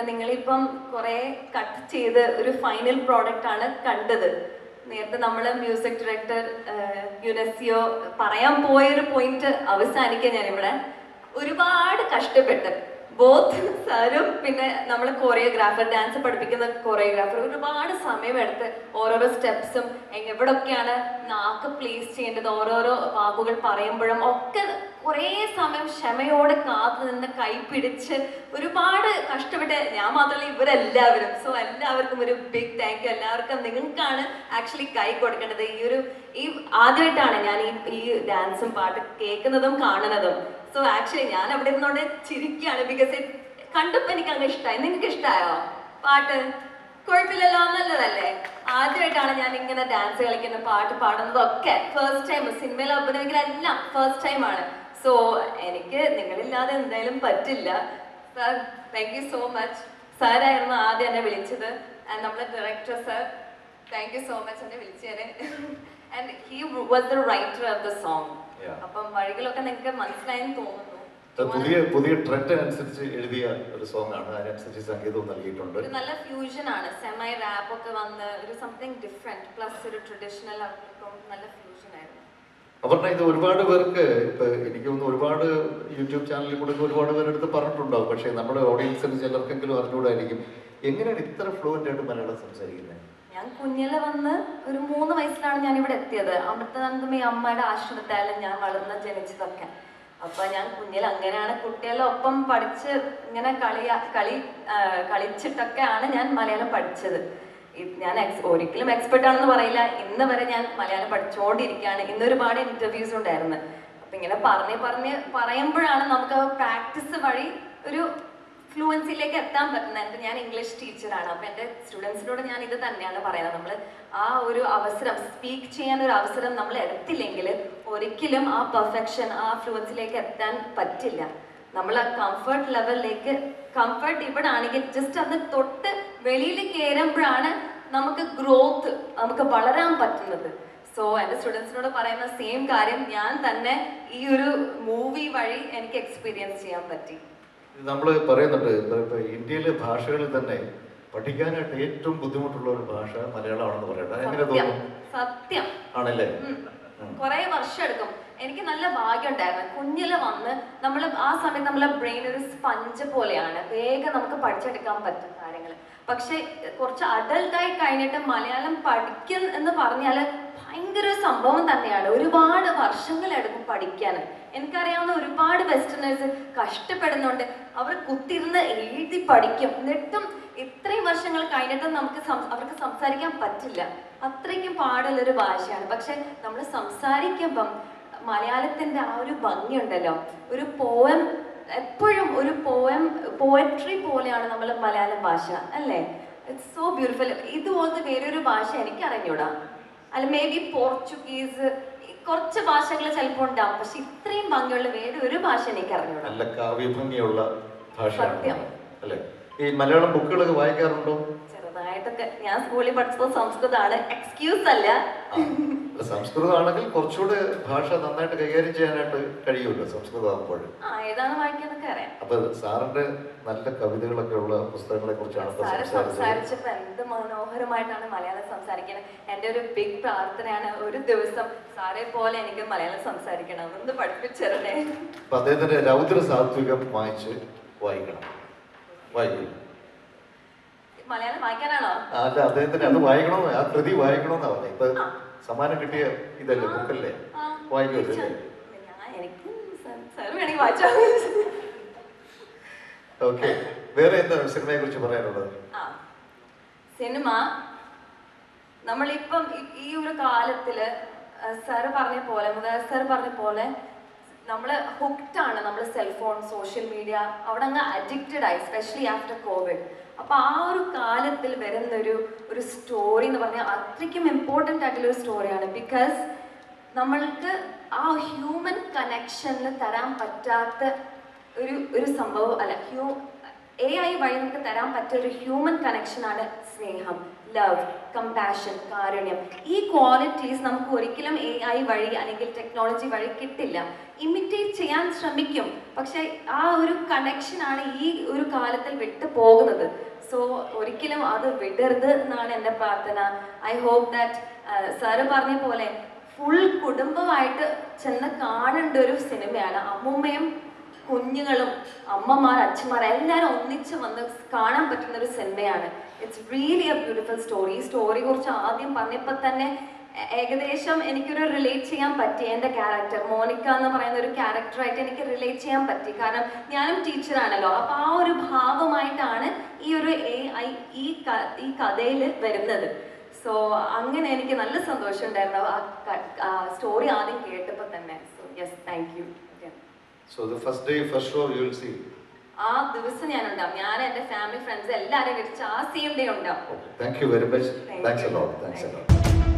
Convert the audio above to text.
ഒക്കെ നിങ്ങളിപ്പം കുറെ കട്ട് ചെയ്ത് ഒരു ഫൈനൽ പ്രോഡക്റ്റ് ആണ് കണ്ടത്. നേരത്തെ നമ്മൾ മ്യൂസിക് ഡയറക്ടർ യുനെസിയോ പറയാൻ പോയൊരു പോയിന്റ് അവസാനിക്കാൻ ഞാനിവിടെ ഒരുപാട് കഷ്ടപ്പെട്ട്. ബോത്ത് സാറും പിന്നെ നമ്മൾ കൊറിയോഗ്രാഫർ ഡാൻസ് പഠിപ്പിക്കുന്ന കൊറിയോഗ്രാഫർ ഒരുപാട് സമയമെടുത്ത് ഓരോരോ സ്റ്റെപ്സും എവിടൊക്കെയാണ് നാക്ക് പ്ലേസ് ചെയ്യേണ്ടത് ഓരോരോ വാക്കുകൾ പറയുമ്പോഴും ഒക്കെ കുറേ സമയം ക്ഷമയോടെ കാത്തു നിന്ന് കൈപ്പിടിച്ച് ഒരുപാട് കഷ്ടപ്പെട്ട് ഞാൻ മാത്രമല്ല ഇവരെല്ലാവരും. സോ എല്ലാവർക്കും ഒരു ബിഗ് താങ്ക് യു എല്ലാവർക്കും നിങ്ങൾക്കാണ് ആക്ച്വലി കൈ കൊടുക്കേണ്ടത്. ഈ ഒരു ഈ ആദ്യമായിട്ടാണ് ഞാൻ ഈ ഈ ഡാൻസും പാട്ട് കേൾക്കുന്നതും കാണുന്നതും. സോ ആക്ച്വലി ഞാൻ അവിടെ ഇരുന്നോണ്ട് ചിരിക്കുകയാണ് ബിക്കോസ് കണ്ടപ്പോൾ എനിക്ക് അങ്ങ് ഇഷ്ടമായി നിങ്ങൾക്ക് ഇഷ്ടമായോ പാട്ട്? കുഴപ്പമില്ലല്ലോ നല്ലതല്ലേ? ആദ്യമായിട്ടാണ് ഞാൻ ഇങ്ങനെ ഡാൻസ് കളിക്കുന്ന പാട്ട് പാടുന്നതൊക്കെ. ഫസ്റ്റ് ടൈം സിനിമയിൽ അഭിനയിക്കലെല്ലാം ഫസ്റ്റ് ടൈം ആണ്. സോ എനിക്ക് നിങ്ങളില്ലാതെ എന്തായാലും പറ്റില്ല. Sir thank you so much സാറായിരുന്നു ആദ്യം എന്നെ വിളിച്ചത്. ആൻഡ് നമ്മുടെ director sir thank you so much എന്നെ വിളിച്ചതിന് and he was the writer of the song. അപ്പം വഴികളൊക്കെ നിങ്ങൾക്ക് മനസ്സിലായെന്ന് തോന്നുന്നു. പുതിയ പുതിയ ട്രെൻഡ് അനുസരിച്ച് എഴുതിയ ഒരു സോങ് ആണ്. അതിനനുസരിച്ച് സംഗീതവും നൽകിയിട്ടുണ്ട്. ഒരു നല്ല ഫ്യൂഷൻ ആണ്. സെമൈ റാപ്പ് ഒക്കെ വന്ന് ഒരു സംതിങ് ഡിഫറെന്റ് പ്ലസ് ഒരു ട്രഡീഷണൽ നല്ല ഫ്യൂഷൻ ആയിരുന്നു. അപർണ ഇത് ഒരുപാട് പേർക്ക് ഇപ്പൊ എനിക്ക് തോന്നുന്നു ഒരുപാട് യൂട്യൂബ് ചാനലിൽ കൂടെ ഒരുപാട് പേരെടുത്ത് പറഞ്ഞിട്ടുണ്ടാവും. പക്ഷേ നമ്മുടെ ഓഡിയൻസിന് ചിലർക്കെങ്കിലും അറിഞ്ഞുകൂടായിരിക്കും. എങ്ങനെയാണ് ഇത്ര ഫ്ലുവന്റ് ആയിട്ട് മലയാളം സംസാരിക്കുന്നത് ഞാൻ കുഞ്ഞിലെ വന്ന് ഒരു മൂന്ന് വയസ്സിലാണ് ഞാൻ ഇവിടെ എത്തിയത് അമൃതാനന്ദമി അമ്മയുടെ ആശ്രമത്തിലായാലും ഞാൻ വളർന്ന് ജനിച്ചതൊക്കെ. അപ്പൊ ഞാൻ കുഞ്ഞിൽ അങ്ങനെയാണ് കുട്ടികളെ ഒപ്പം പഠിച്ച് ഇങ്ങനെ കളിയാ കളി കളിച്ചിട്ടൊക്കെയാണ് ഞാൻ മലയാളം പഠിച്ചത്. ഞാൻ എക്സ് ഒരിക്കലും എക്സ്പെർട്ട് ആണെന്ന് പറയില്ല. ഇന്ന് വരെ ഞാൻ മലയാളം പഠിച്ചുകൊണ്ടിരിക്കുകയാണ് ഇന്ന് ഒരുപാട് ഇന്റർവ്യൂസ് ഉണ്ടായിരുന്നു. അപ്പൊ ഇങ്ങനെ പറഞ്ഞ് പറഞ്ഞ് പറയുമ്പോഴാണ് നമുക്ക് പ്രാക്ടീസ് വഴി ഒരു ഫ്ലുവൻസിയിലേക്ക് എത്താൻ പറ്റുന്നത്. എന്റെ ഞാൻ ഇംഗ്ലീഷ് ടീച്ചറാണ് അപ്പം എന്റെ സ്റ്റുഡൻസിനോട് ഞാൻ ഇത് തന്നെയാണ് പറയുന്നത്. നമ്മൾ ആ ഒരു അവസരം സ്പീക്ക് ചെയ്യാൻ ഒരു അവസരം നമ്മൾ എടുത്തില്ലെങ്കിൽ ഒരിക്കലും ആ പെർഫെക്ഷൻ ആ ഫ്ലുവൻസിലേക്ക് എത്താൻ പറ്റില്ല. നമ്മൾ ആ കംഫർട്ട് ലെവലിലേക്ക് കംഫർട്ട് ഇവിടെ ആണെങ്കിൽ ജസ്റ്റ് അത് തൊട്ട് വെളിയിൽ കയറുമ്പോഴാണ് നമുക്ക് ഗ്രോത്ത് നമുക്ക് വളരാൻ പറ്റുന്നത്. സോ എന്റെ സ്റ്റുഡൻസിനോട് പറയുന്ന സെയിം കാര്യം ഞാൻ തന്നെ ഈ ഒരു മൂവി വഴി എനിക്ക് എക്സ്പീരിയൻസ് ചെയ്യാൻ പറ്റി. നമ്മൾ പറയുന്നുണ്ട് ഇന്ത്യയിലെ ഭാഷകളിൽ തന്നെ പഠിക്കാനായിട്ട് ഏറ്റവും ബുദ്ധിമുട്ടുള്ള ഒരു ഭാഷ മലയാളമാണെന്ന് പറയട്ടെ എങ്ങനെ സത്യം തോന്നുന്നു സത്യം. ആണല്ലേ. കുറേ വർഷം എടുക്കും. എനിക്ക് നല്ല ഭാഗ്യം ഉണ്ടായിരുന്നു കുഞ്ഞിൽ വന്ന് നമ്മൾ ആ സമയത്ത് നമ്മളെ ബ്രെയിൻ ഒരു സ്പഞ്ച് പോലെയാണ്. വേഗം നമുക്ക് പഠിച്ചെടുക്കാൻ പറ്റും കാര്യങ്ങൾ പക്ഷെ കുറച്ച് അഡൽട്ടായി കഴിഞ്ഞിട്ട് മലയാളം പഠിക്കൽ എന്ന് പറഞ്ഞാൽ ഭയങ്കര സംഭവം തന്നെയാണ്. ഒരുപാട് വർഷങ്ങളെടുക്കും പഠിക്കാൻ എനിക്കറിയാവുന്ന ഒരുപാട് വെസ്റ്റേണേഴ്സ് കഷ്ടപ്പെടുന്നുണ്ട്. അവർ കുത്തിരുന്ന് എഴുതി പഠിക്കും. എന്നിട്ടും ഇത്രയും വർഷങ്ങൾ കഴിഞ്ഞിട്ടും നമുക്ക് അവർക്ക് സംസാരിക്കാൻ പറ്റില്ല. അത്രയ്ക്കും പാടുള്ളൊരു ഭാഷയാണ്. പക്ഷെ നമ്മൾ സംസാരിക്കുമ്പം മലയാളത്തിന്റെ ആ ഒരു ഭംഗിയുണ്ടല്ലോ. ഒരു പോയം എപ്പോഴും ഒരു പോയം പോയട്രി പോലെയാണ് നമ്മൾ മലയാള ഭാഷ അല്ലേ? ഇറ്റ്സ് സോ ബ്യൂട്ടിഫുൾ ഇതുപോലത്തെ വേറൊരു ഭാഷ എനിക്ക് അറിഞ്ഞൂടാ അല്ല മേ ബി പോർച്ചുഗീസ് കുറച്ച് ഭാഷകൾ ചിലപ്പോൾ ഉണ്ടാവും പക്ഷെ ഇത്രയും ഭംഗിയുള്ള വേറെ ഒരു ഭാഷ എനിക്ക് അറിഞ്ഞൂടാ നല്ല കാവ്യഭംഗിയുള്ള ഭാഷയാണ്. സത്യം. അല്ലേ? ഈ മലയാളം ബുക്കുകളൊക്കെ വായിക്കാറുണ്ടോ? ചെറുതായിട്ടൊക്കെ ഞാൻ സ്കൂളിൽ പഠിച്ചത് സംസ്കൃതമാണ് എക്സ്ക്യൂസ് അല്ല. സംസ്കൃതമാണെങ്കിൽ കുറച്ചുകൂടെ ഭാഷ നന്നായിട്ട് കൈകാര്യം ചെയ്യാനായിട്ട് കഴിയുമല്ലോ സംസ്കൃതമാകുമ്പോൾ. ഏതാണ് അറിയാം. അപ്പൊ സാറിന്റെ നല്ല കവിതകളൊക്കെ ഉള്ള പുസ്തകങ്ങളെ കുറിച്ചാണ് സംസാരിച്ചപ്പോ എന്ത് മനോഹരമായിട്ടാണ് മലയാളം സംസാരിക്കുന്നത് എന്റെ ഒരു ബിഗ് പ്രാർത്ഥനയാണ് ഒരു ദിവസം സാറെ പോലെ എനിക്ക് മലയാളം സംസാരിക്കണം. ഒന്ന് പഠിപ്പിച്ചിരട്ടെ അപ്പൊ അദ്ദേഹത്തിന്റെ രൗദ്ര സാത്വികം വായിച്ച് വായിക്കണം. വായിക്കും മലയാളം വായിക്കാനാണോ? അല്ല അദ്ദേഹത്തിന് അത് വായിക്കണമെന്ന് ആ കൃതി വായിക്കണമെന്നാ പറഞ്ഞത് ഇപ്പൊ സമ്മാനം കിട്ടിയ ഇതല്ലേ ബുക്കല്ലേ? വായിച്ചോ. ഓക്കെ. വേറെ എന്താ സിനിമയെ കുറിച്ച് പറയാനുള്ളത് സിനിമ നമ്മളിപ്പം ഈ- ഈ ഒരു കാലത്തിൽ സാറ് പറഞ്ഞ പോലെ സാർ പറഞ്ഞ പോലെ നമ്മൾ ഹുക്ഡ് ആണ് നമ്മൾ സെൽഫോൺ സോഷ്യൽ മീഡിയ അവിടെ അങ്ങ് അഡിക്റ്റഡ് ആയി സ്പെഷ്യലി ആഫ്റ്റർ കോവിഡ് അപ്പോൾ ആ ഒരു കാലത്തിൽ വരുന്നൊരു ഒരു സ്റ്റോറി എന്ന് പറഞ്ഞാൽ അത്രയ്ക്കും ഇമ്പോർട്ടന്റ് ആയിട്ടുള്ള ഒരു സ്റ്റോറിയാണ് ബിക്കോസ് നമ്മൾക്ക് ആ ഹ്യൂമൻ കണക്ഷനിൽ തരാൻ പറ്റാത്ത ഒരു ഒരു സംഭവം അല്ല. ഹ്യൂ എ ഐ വഴി നമുക്ക് തരാൻ പറ്റിയ ഒരു ഹ്യൂമൻ കണക്ഷനാണ് സ്നേഹം ലവ് കമ്പാഷൻ കാരുണ്യം. ഈ ക്വാളിറ്റീസ് നമുക്ക് ഒരിക്കലും എ ഐ വഴി അല്ലെങ്കിൽ ടെക്നോളജി വഴി കിട്ടില്ല. ഇമിറ്റേറ്റ് ചെയ്യാൻ ശ്രമിക്കും. പക്ഷെ ആ ഒരു കണക്ഷനാണ് ഈ ഒരു കാലത്തിൽ വിട്ടു പോകുന്നത്. സോ ഒരിക്കലും അത് വിടരുത് എന്നാണ് എന്റെ പ്രാർത്ഥന. ഐ ഹോപ്പ് ദാറ്റ് സാറ് പറഞ്ഞ പോലെ ഫുൾ കുടുംബമായിട്ട് ചെന്ന് കാണേണ്ട ഒരു സിനിമയാണ് അമ്മുമ്മയും കുഞ്ഞുങ്ങളും അമ്മമാർ അച്ഛന്മാർ എല്ലാവരും ഒന്നിച്ച് വന്ന് കാണാൻ പറ്റുന്ന ഒരു സിനിമയാണ് it's really a beautiful story ഈ സ്റ്റോറി കുറിച്ച് ആദ്യം പറഞ്ഞപ്പോൾ തന്നെ ഏകദേശം എനിക്കൊരു റിലേറ്റ് ചെയ്യാൻ പറ്റി. എന്റെ ക്യാരക്ടർ മോണിക്ക എന്ന് പറയുന്ന ഒരു ക്യാരക്ടറായിട്ട് എനിക്ക് റിലേറ്റ് ചെയ്യാൻ പറ്റി. കാരണം ഞാനും ടീച്ചറാണല്ലോ അപ്പോൾ ആ ഒരു ഭാവമായിട്ടാണ് ഈ ഒരു എ ഐ ഈ ഈ കഥയിൽ വരുന്നത്. സോ അങ്ങനെ എനിക്ക് നല്ല സന്തോഷം ഉണ്ടായിരുന്നു ആ സ്റ്റോറി ആദ്യം കേട്ടപ്പോൾ തന്നെ. So yes thank you so the first day, first show you will see. ആ ദിവസം ഞാൻ ഉണ്ടാവും ഞാൻ എന്റെ ഫാമിലി ഫ്രണ്ട്സ് എല്ലാവരെയും വിളിച്ച് ആ സെയിം ഡേ ഉണ്ടാവും. Thank you very much thanks you. A lot thanks a lot